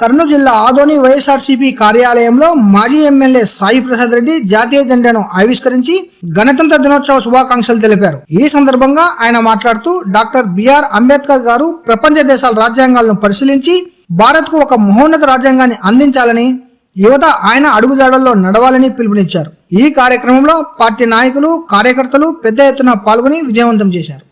కర్నూలు జిల్లా ఆదోని వైఎస్ఆర్సీపీ కార్యాలయంలో మాజీ ఎమ్మెల్యే సాయి ప్రసాద్ రెడ్డి జాతీయ జెండాను ఆవిష్కరించి గణతంత్ర దినోత్సవ శుభాకాంక్షలు తెలిపారు. ఈ సందర్భంగా ఆయన మాట్లాడుతూ డాక్టర్ బిఆర్ అంబేద్కర్ గారు ప్రపంచ దేశాల రాజ్యాంగాలను పరిశీలించి భారత్కు ఒక మహోన్నత రాజ్యాంగాన్ని అందించాలని యువత ఆయన అడుగుజాడల్లో నడవాలని పిలుపునిచ్చారు. ఈ కార్యక్రమంలో పార్టీ నాయకులు కార్యకర్తలు పెద్ద ఎత్తున పాల్గొని విజయవంతం చేశారు.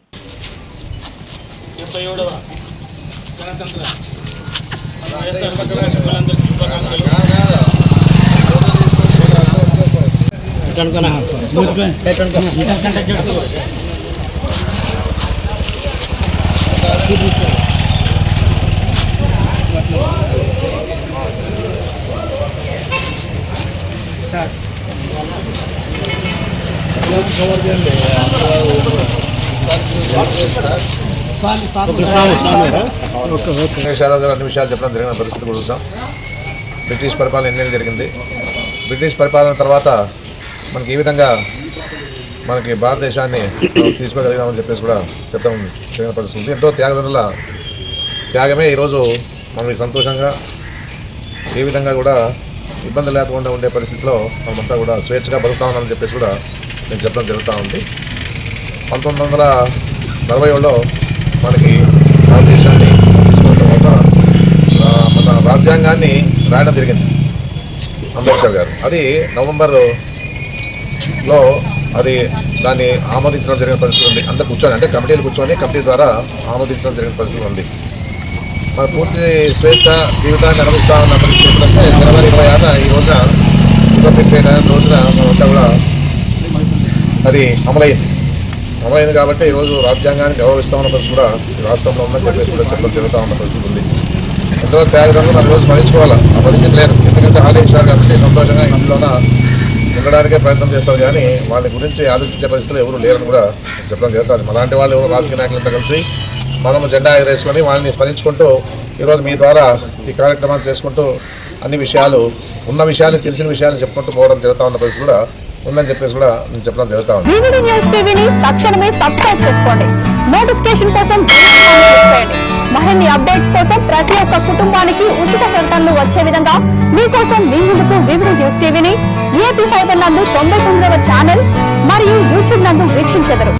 నిమిషాలు గారు అన్ని విషయాలు చెప్పడం జరిగిన పరిస్థితి కూడా చూసాం. బ్రిటిష్ పరిపాలన ఎన్నేళ్ళు జరిగింది? బ్రిటిష్ పరిపాలన తర్వాత మనకి ఏ విధంగా మనకి భారతదేశాన్ని తీసుకోగలిగామని చెప్పేసి కూడా చెప్పడం జరిగిన పరిస్థితి. ఉంది ఎంతో త్యాగదనుల త్యాగమే ఈరోజు మనం సంతోషంగా ఏ విధంగా కూడా ఇబ్బంది లేకుండా ఉండే పరిస్థితిలో మనమంతా కూడా స్వేచ్ఛగా బతుకుతా ఉన్నామని చెప్పేసి కూడా నేను చెప్పడం జరుగుతూ ఉంది. పంతొమ్మిది వందల నలభై ఏడులో మనకి భారతదేశాన్ని తీసుకున్న తర్వాత మన రాజ్యాంగాన్ని రాయడం జరిగింది అంబేద్కర్ గారు. అది నవంబర్ లో అది దాన్ని ఆమోదించడం జరిగిన పరిస్థితి ఉంది. అందరు కూర్చొని అంటే కమిటీలు కూర్చొని కమిటీ ద్వారా ఆమోదించడం జరిగిన పరిస్థితి ఉంది. మన పూర్తి స్వేచ్ఛ జీవితాన్ని అనుభవిస్తా ఉన్న పరిస్థితి ఏంటంటే జనవరి ఇరవై ఆరున ఈ రోజున రిపబ్లిక్ రోజున మనమంతా కూడా అది అమలైంది. అమలైంది కాబట్టి ఈరోజు రాజ్యాంగాన్ని గౌరవిస్తా ఉన్న పరిస్థితి కూడా ఈ రాష్ట్రంలో ఉన్న చెప్పేసి కూడా చెప్పడం జరుగుతూ ఉన్న పరిస్థితి ఉంది. ఎంతో త్యాగదంగా మన రోజు మరించుకోవాలి ఆ పరిస్థితి లేదు. ఎందుకంటే ఆలోచించారు కాబట్టి సంతోషంగా ఇంట్లోన ఉండడానికే ప్రయత్నం చేస్తారు కానీ వాళ్ళ గురించి ఆలోచించే పరిస్థితులు ఎవరు లేరని కూడా చెప్పడం జరుగుతుంది. అలాంటి వాళ్ళు ఎవరు రాజకీయ నాయకులంతా కలిసి మనము జెండా ఎగరేసుకొని వాళ్ళని స్మరించుకుంటూ ఈరోజు మీ ద్వారా ఈ కార్యక్రమాలు చేసుకుంటూ అన్ని విషయాలు ఉన్న విషయాలు తెలిసిన విషయాలు చెప్పుకుంటూ పోవడం జరుగుతూ ఉన్న పరిస్థితి కూడా ఉందని చెప్పేసి కూడా నేను చెప్పడం జరుగుతా ఉంది. తక్షణమే సబ్స్క్రైబ్ చేసుకోండి. నోటిఫికేషన్ కోసం మరిన్ని అప్డేట్స్ కోసం ప్రతి ఒక్క కుటుంబానికి ఉచిత ప్రకటనలు వచ్చే విధంగా మీకోసం మీ ముందుకు వివిధ న్యూస్ టీవీని ఏపీ ఫైబర్ నందు తొంభై తొమ్మిదవ ఛానల్ మరియు యూట్యూబ్ నందు వీక్షించెదరు.